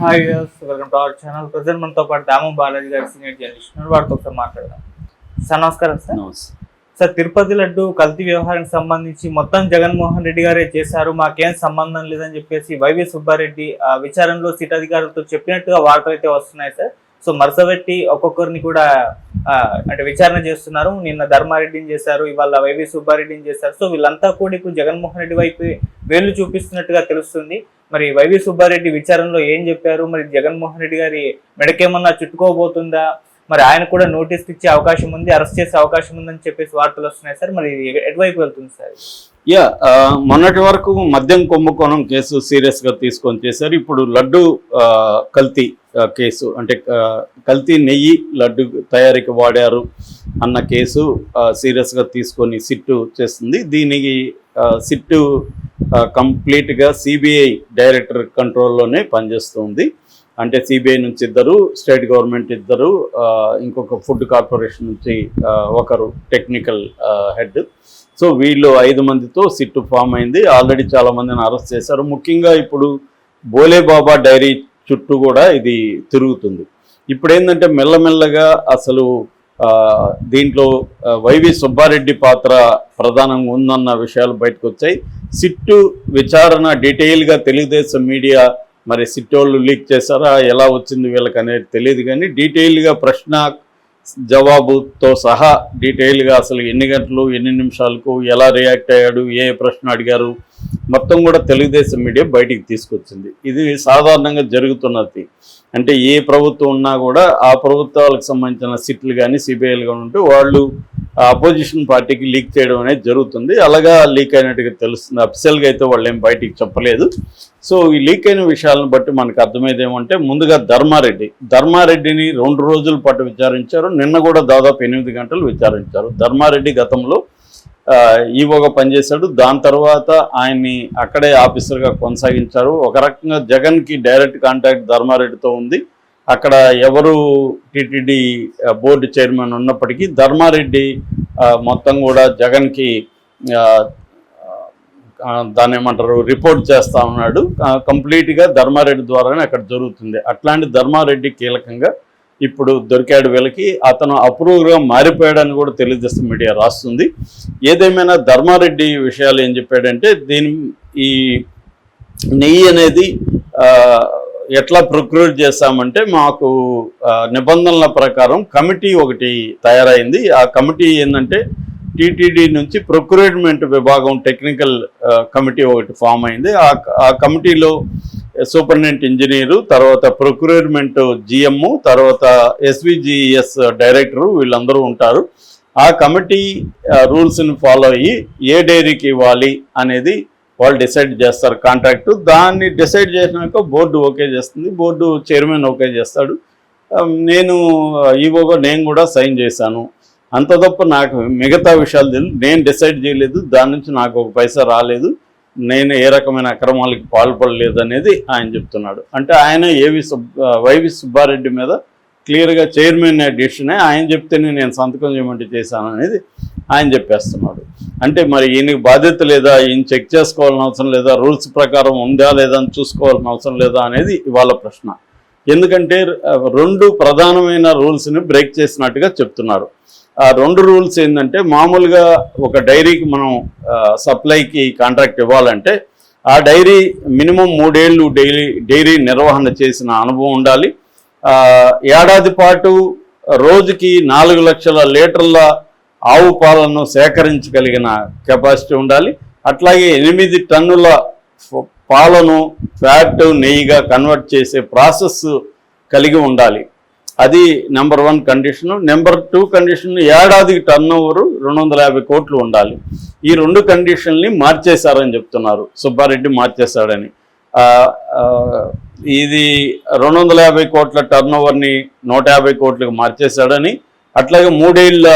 Hi welcome to our channel present మనతో పాటు దాము బాలాజీ గారు సీనియర్ జర్నలిస్ట్ ఉన్నారు వారితో ఒకసారి మాట్లాడదాం. సార్ నమస్కారం సార్ సార్ తిరుపతి లడ్డు కల్తీ వ్యవహారానికి సంబంధించి మొత్తం జగన్మోహన్ రెడ్డి గారే చేశారు. మాకేం సంబంధం లేదని చెప్పేసి వైవి సుబ్బారెడ్డి ఆ విచారణలో సిట్ అధికారులతో చెప్పినట్టుగా వార్తలు అయితే వస్తున్నాయి సార్ సో మరసబెట్టి ఒక్కొక్కరిని కూడా అంటే విచారణ చేస్తున్నారు. నిన్న ధర్మారెడ్డిని చేశారు ఇవాళ వైవి సుబ్బారెడ్డిని చేశారు. సో వీళ్ళంతా కూడా ఇప్పుడు జగన్మోహన్ రెడ్డి వైపు వేలు చూపిస్తున్నట్టుగా తెలుస్తుంది. మరి వైవి సుబ్బారెడ్డి విచారణలో ఏం చెప్పారు? మరి జగన్మోహన్ రెడ్డి గారి మెడకేమన్నా చుట్టుకోబోతుందా? మరి ఆయన కూడా నోటీస్ ఇచ్చే అవకాశం ఉంది అరెస్ట్ చేసే అవకాశం ఉందని చెప్పేసి వార్తలు వస్తున్నాయి సార్. మరి ఎటువైపు వెళ్తుంది సార్? యా మొన్నటి వరకు మద్యం కుంభకోణం కేసు సీరియస్గా తీసుకొని చేశారు. ఇప్పుడు లడ్డు కల్తీ కేసు అంటే కల్తీ నెయ్యి లడ్డు తయారీకి వాడారు అన్న కేసు సీరియస్గా సీరియస్గా తీసుకొని సిట్టు చేస్తుంది. దీనికి సిట్టు కంప్లీట్గా సిబిఐ డైరెక్టర్ కంట్రోల్లోనే పనిచేస్తుంది అంటే సిబిఐ నుంచి ఇద్దరు స్టేట్ గవర్నమెంట్ ఇద్దరు ఇంకొక ఫుడ్ కార్పొరేషన్ నుంచి ఒకరు టెక్నికల్ హెడ్. సో వీళ్ళు ఐదు మందితో సిట్టు ఫామ్ అయింది. ఆల్రెడీ చాలా మందిని అరెస్ట్ చేశారు. ముఖ్యంగా ఇప్పుడు బోలేబాబా డైరీ చుట్టూ కూడా ఇది తిరుగుతుంది. ఇప్పుడు ఏంటంటే మెల్లమెల్లగా అసలు దీంట్లో వైవి సుబ్బారెడ్డి పాత్ర ప్రధానంగా ఉందన్న విషయాలు బయటకు వచ్చాయి సిట్టు విచారణ డీటెయిల్గా తెలుగుదేశం మీడియా మరి సిట్టోళ్ళు లీక్ చేశారా? ఎలా వచ్చింది వీళ్ళకి అనేది తెలియదు కానీ డీటెయిల్గా ప్రశ్న జవాబుతో సహా డీటెయిల్గా అసలు ఎన్ని గంటలు ఎన్ని నిమిషాలకు ఎలా రియాక్ట్ అయ్యాడు ఏ ప్రశ్న అడిగారు? మొత్తం కూడా తెలుగుదేశం మీడియా బయటికి తీసుకొచ్చింది. ఇది సాధారణంగా జరుగుతున్నది. అంటే ఏ ప్రభుత్వం ఉన్నా కూడా ఆ ప్రభుత్వాలకు సంబంధించిన సిట్లు కానీ సిబిఐలు కానీ ఉంటే వాళ్ళు అపోజిషన్ పార్టీకి లీక్ చేయడం అనేది జరుగుతుంది. అలాగా లీక్ అయినట్టుగా తెలుస్తుంది. అఫిషియల్గా అయితే వాళ్ళు ఏం బయటికి చెప్పలేదు. సో ఈ లీక్ అయిన విషయాలను బట్టి మనకు అర్థమైంది ఏమంటే ముందుగా ధర్మారెడ్డి. ధర్మారెడ్డిని రెండు రోజుల పాటు విచారించారు. నిన్న కూడా దాదాపు ఎనిమిది గంటలు విచారించారు. ధర్మారెడ్డి గతంలో ఈవోగా పనిచేశాడు. దాని తర్వాత ఆయన్ని అక్కడే ఆఫీసర్గా కొనసాగించారు. ఒక రకంగా జగన్కి డైరెక్ట్ కాంటాక్ట్ ధర్మారెడ్డితో ఉంది. అక్కడ ఎవరు టిటిడి బోర్డు చైర్మన్ ఉన్నప్పటికీ ధర్మారెడ్డి మొత్తం కూడా జగన్కి దాని దాన్ని ఏమంటారు రిపోర్ట్ చేస్తా ఉన్నాడు. కంప్లీట్గా ధర్మారెడ్డి ద్వారానే అక్కడ జరుగుతుంది. అట్లాంటి ధర్మారెడ్డి కీలకంగా ఇప్పుడు దొరికాడు వీళ్ళకి. అతను అప్రూవ్గా మారిపోయాడని కూడా తెలియజేస్తూ మీడియా రాస్తుంది. ఏదేమైనా ధర్మారెడ్డి విషయాలు ఏం చెప్పాడంటే దీని ఈ నెయ్యి అనేది ఎట్లా ప్రొక్యూర్ చేస్తామంటే మాకు నిబంధనల ప్రకారం కమిటీ ఒకటి తయారైంది. ఆ కమిటీ ఏంటంటే టీటీడీ నుంచి ప్రొక్యూర్మెంట్ విభాగం టెక్నికల్ కమిటీ ఒకటి ఫామ్ అయింది. ఆ ఆ కమిటీలో సూపరింటెండెంట్ ఇంజనీరు తర్వాత ప్రొక్యూర్మెంట్ జిఎమ్ తర్వాత ఎస్విజిఎస్ డైరెక్టరు వీళ్ళందరూ ఉంటారు. ఆ కమిటీ రూల్స్ని ఫాలో అయ్యి ఏ డైరీకి ఇవ్వాలి అనేది వాళ్ళు డిసైడ్ చేస్తారు కాంట్రాక్ట్. దాన్ని డిసైడ్ చేసినాక బోర్డు ఓకే చేస్తుంది. బోర్డు చైర్మన్ ఓకే చేస్తాడు. నేను ఈవోగా నేను కూడా సైన్ చేశాను. అంత తప్ప నాకు మిగతా విషయాలు తెలియదు నేను డిసైడ్ చేయలేదు. దాని నుంచి నాకు ఒక పైసా రాలేదు. నేను ఏ రకమైన అక్రమాలకి పాల్పడలేదు అనేది ఆయన చెప్తున్నాడు. అంటే ఆయన ఏవి సుబ్ వైవి సుబ్బారెడ్డి మీద క్లియర్గా చైర్మన్ డిసిషనే ఆయన చెప్తేనే నేను సంతకం చేయమంటే చేశాను అనేది ఆయన చెప్పేస్తున్నాడు. అంటే మరి ఈయనకి బాధ్యత లేదా ఈయన చెక్ చేసుకోవాల్సిన అవసరం లేదా రూల్స్ ప్రకారం ఉందా లేదా అని చూసుకోవాల్సిన అవసరం లేదా అనేది ఇవాళ ప్రశ్న. ఎందుకంటే రెండు ప్రధానమైన రూల్స్ని బ్రేక్ చేసినట్టుగా చెప్తున్నారు. ఆ రెండు రూల్స్ ఏంటంటే మామూలుగా ఒక డైరీకి మనం సప్లైకి కాంట్రాక్ట్ ఇవ్వాలంటే ఆ డైరీ మినిమం మూడేళ్ళు డైలీ డైరీ నిర్వహణ చేసిన అనుభవం ఉండాలి. ఏడాది పాటు రోజుకి నాలుగు లక్షల లీటర్ల ఆవు పాలను సేకరించగలిగిన కెపాసిటీ ఉండాలి. అట్లాగే ఎనిమిది టన్నుల పాలను ఫ్యాట్ నెయ్యిగా కన్వర్ట్ చేసే ప్రాసెస్ కలిగి ఉండాలి. అది number one condition number two condition ఏడాదికి టర్న్ ఓవర్ రెండు వందల యాభై కోట్లు ఉండాలి. ఈ రెండు కండిషన్ని మార్చేశారని చెప్తున్నారు. సుబ్బారెడ్డి మార్చేశాడని. ఇది రెండు వందల యాభై కోట్ల టర్న్ ఓవర్ని నూట యాభై కోట్లకు మార్చేశాడని. అట్లాగే మూడేళ్ళ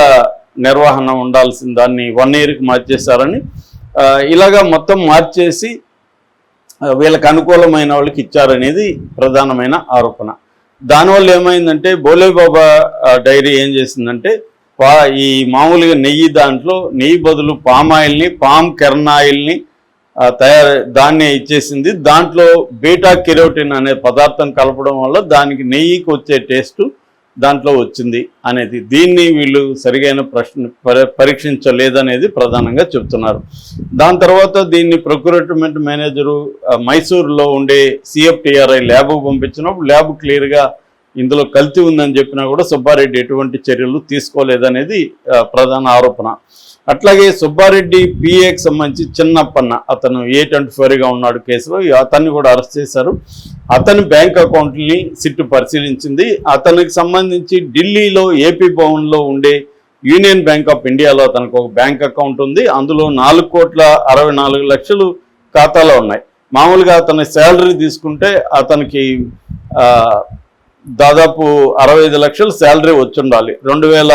నిర్వహణ ఉండాల్సిన దాన్ని వన్ ఇయర్కి మార్చేశారని ఇలాగా మొత్తం మార్చేసి వీళ్ళకి అనుకూలమైన వాళ్ళకి ఇచ్చారనేది ప్రధానమైన ఆరోపణ. దానివల్ల ఏమైందంటే బోలేబాబా డైరీ ఏం చేసిందంటే పా ఈ మామూలుగా నెయ్యి దాంట్లో నెయ్యి బదులు పామ్ ఆయిల్ని పామ్ కెర్న్ ఆయిల్ని తయారు దాన్ని ఇచ్చేసింది. దాంట్లో బీటా కెరోటిన్ అనే పదార్థం కలపడం వల్ల దానికి నెయ్యికి వచ్చే టేస్ట్ దాంట్లో వచ్చింది అనేది దీన్ని వీళ్ళు సరిగైన ప్రశ్న పరి- పరీక్షించలేదనేది ప్రధానంగా చెప్తున్నారు. దాని తర్వాత దీన్ని ప్రొక్యూర్మెంట్ మేనేజరు మైసూరులో ఉండే సిఎఫ్టిఆర్ఐ ల్యాబ్కు పంపించినప్పుడు ల్యాబ్ క్లియర్గా ఇందులో కల్తీ ఉందని చెప్పినా కూడా సుబ్బారెడ్డి ఎటువంటి చర్యలు తీసుకోలేదనేది ప్రధాన ఆరోపణ. అట్లాగే సుబ్బారెడ్డి పిఏకి సంబంధించి చిన్నప్పన్న అతను ఏ ట్వంటీ ఫోర్గా ఉన్నాడు కేసులో అతన్ని కూడా అరెస్ట్ చేశారు. అతని బ్యాంక్ అకౌంట్ని సిట్టు పరిశీలించింది. అతనికి సంబంధించి ఢిల్లీలో ఏపీ భవన్లో ఉండే యూనియన్ బ్యాంక్ ఆఫ్ ఇండియాలో అతనికి ఒక బ్యాంక్ అకౌంట్ ఉంది. అందులో నాలుగు కోట్ల అరవై నాలుగు లక్షలు ఖాతాలో ఉన్నాయి. మామూలుగా అతని శాలరీ తీసుకుంటే అతనికి దాదాపు అరవై ఐదు లక్షలు శాలరీ వచ్చి ఉండాలి రెండు వేల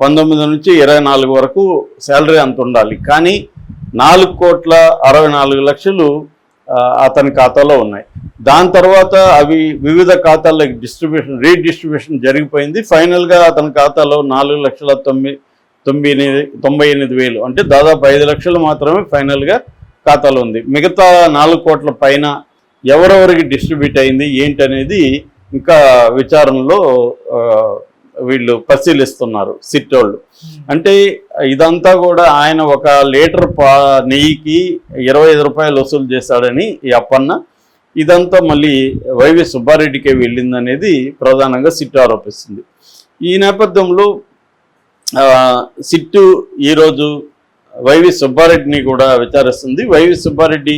పంతొమ్మిది నుంచి ఇరవై నాలుగు వరకు శాలరీ అంత ఉండాలి. కానీ నాలుగు కోట్ల అరవై నాలుగు లక్షలు అతని ఖాతాలో ఉన్నాయి. దాని తర్వాత అవి వివిధ ఖాతాల్లో డిస్ట్రిబ్యూషన్ రీడిస్ట్రిబ్యూషన్ జరిగిపోయింది. ఫైనల్గా అతని ఖాతాలో నాలుగు లక్షల తొమ్మిది తొమ్మిది ఎనిమిది తొంభై ఎనిమిది వేలు. అంటే దాదాపు ఐదు లక్షలు మాత్రమే ఫైనల్గా ఖాతాలో ఉంది. మిగతా నాలుగు కోట్ల పైన ఎవరెవరికి డిస్ట్రిబ్యూట్ అయింది ఏంటి అనేది ఇంకా విచారణలో వీళ్ళు పరిశీలిస్తున్నారు సిట్ వాళ్ళు. అంటే ఇదంతా కూడా ఆయన ఒక లీటర్ పా నెయ్యికి ఇరవై ఐదు రూపాయలు వసూలు చేశాడని ఈ అప్పన్న. ఇదంతా మళ్ళీ వైవి సుబ్బారెడ్డికే వెళ్ళిందనేది ప్రధానంగా సిట్ ఆరోపిస్తుంది. ఈ నేపథ్యంలో సిట్టు ఈరోజు వైవి సుబ్బారెడ్డిని కూడా విచారిస్తుంది. వైవి సుబ్బారెడ్డి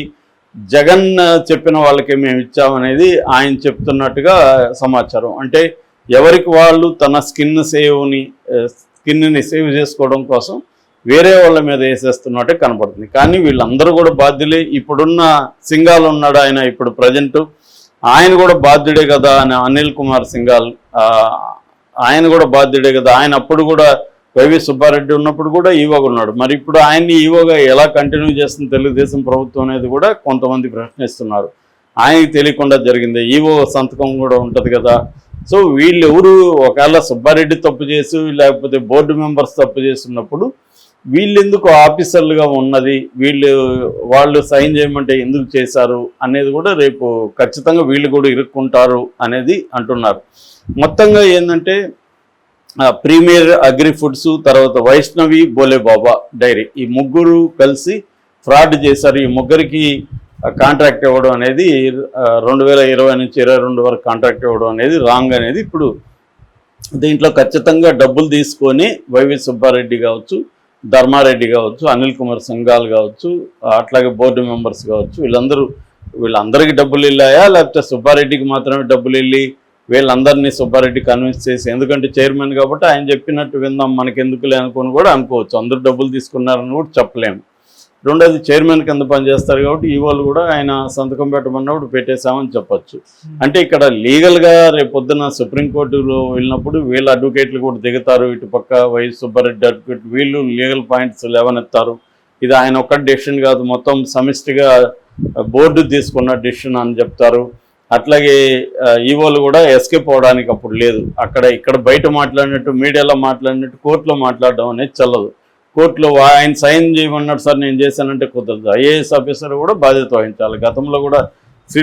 జగన్ చెప్పిన వాళ్ళకి మేము ఇచ్చామనేది ఆయన చెప్తున్నట్టుగా సమాచారం. అంటే ఎవరికి వాళ్ళు తన స్కిన్ సేవ్ని స్కిన్ని సేవ్ చేసుకోవడం కోసం వేరే వాళ్ళ మీద వేసేస్తున్నట్టే కనపడుతుంది కానీ వీళ్ళందరూ కూడా బాధ్యులే. ఇప్పుడున్న సింగాల్ ఉన్నాడు ఆయన ఇప్పుడు ప్రజెంటు. ఆయన కూడా బాధ్యుడే కదా అని అనిల్ కుమార్ సింగాల్ ఆయన కూడా బాధ్యుడే కదా. ఆయన అప్పుడు కూడా వైవి సుబ్బారెడ్డి ఉన్నప్పుడు కూడా ఈవోగా ఉన్నాడు. మరి ఇప్పుడు ఆయన్ని ఈవోగా ఎలా కంటిన్యూ చేస్తుంది తెలుగుదేశం ప్రభుత్వం అనేది కూడా కొంతమంది ప్రశ్నిస్తున్నారు. ఆయనకి తెలియకుండా జరిగింది. ఈవో సంతకం కూడా ఉంటుంది కదా. సో వీళ్ళు ఎవరు ఒకవేళ సుబ్బారెడ్డి తప్పు చేసి లేకపోతే బోర్డు మెంబర్స్ తప్పు చేస్తున్నప్పుడు వీళ్ళు ఎందుకు ఆఫీసర్లుగా ఉన్నది? వీళ్ళు వాళ్ళు సైన్ చేయమంటే ఎందుకు చేశారు? అనేది కూడా రేపు ఖచ్చితంగా వీళ్ళు కూడా ఇరుక్కుంటారు అనేది అంటున్నారు. మొత్తంగా ఏంటంటే ప్రీమియర్ అగ్రి ఫుడ్స్ తర్వాత వైష్ణవి బోలే బాబా డైరీ. ఈ ముగ్గురు కలిసి ఫ్రాడ్ చేశారు. ఈ ముగ్గురికి కాంట్రాక్ట్ ఇవ్వడం అనేది రెండు వేల ఇరవై నుంచి ఇరవై రెండు వరకు కాంట్రాక్ట్ ఇవ్వడం అనేది రాంగ్ అనేది ఇప్పుడు దీంట్లో ఖచ్చితంగా డబ్బులు తీసుకొని వైవి సుబ్బారెడ్డి కావచ్చు ధర్మారెడ్డి కావచ్చు అనిల్ కుమార్ సింగాల్ కావచ్చు అట్లాగే బోర్డు మెంబర్స్ కావచ్చు వీళ్ళందరూ వీళ్ళందరికీ డబ్బులు వెళ్ళాయా? లేకపోతే సుబ్బారెడ్డికి మాత్రమే డబ్బులు వెళ్ళి వీళ్ళందరినీ సుబ్బారెడ్డి కన్విన్స్ చేసి ఎందుకంటే చైర్మన్ కాబట్టి ఆయన చెప్పినట్టు విందాం మనకి ఎందుకులే అనుకొని కూడా అనుకోవచ్చు. అందరూ డబ్బులు తీసుకున్నారని కూడా చెప్పలేము. రెండోది చైర్మన్ కింద పనిచేస్తారు కాబట్టి ఈ వాళ్ళు కూడా ఆయన సంతకం పెట్టమన్నప్పుడు పెట్టేశామని చెప్పొచ్చు. అంటే ఇక్కడ లీగల్గా రేపు పొద్దున సుప్రీంకోర్టులో వెళ్ళినప్పుడు వీళ్ళ అడ్వకేట్లు కూడా దిగుతారు. ఇటు పక్క వైఎస్ సుబ్బారెడ్డి అడ్వకేట్ వీళ్ళు లీగల్ పాయింట్స్ లేవనెత్తారు. ఇది ఆయన ఒక్క డెసిషన్ కాదు. మొత్తం సమిష్టిగా బోర్డు తీసుకున్న డెసిషన్ అని చెప్తారు. అట్లాగే ఈవోలు కూడా ఎస్కేప్ అవడానికి అప్పుడు లేదు. అక్కడ ఇక్కడ బయట మాట్లాడినట్టు మీడియాలో మాట్లాడినట్టు కోర్టులో మాట్లాడడం అనేది చల్లదు. కోర్టులో ఆయన సైన్ చేయమన్నాడు సార్ నేను చేశానంటే కుదరదు. ఐఏఎస్ ఆఫీసర్ కూడా బాధ్యత వహించాలి. గతంలో కూడా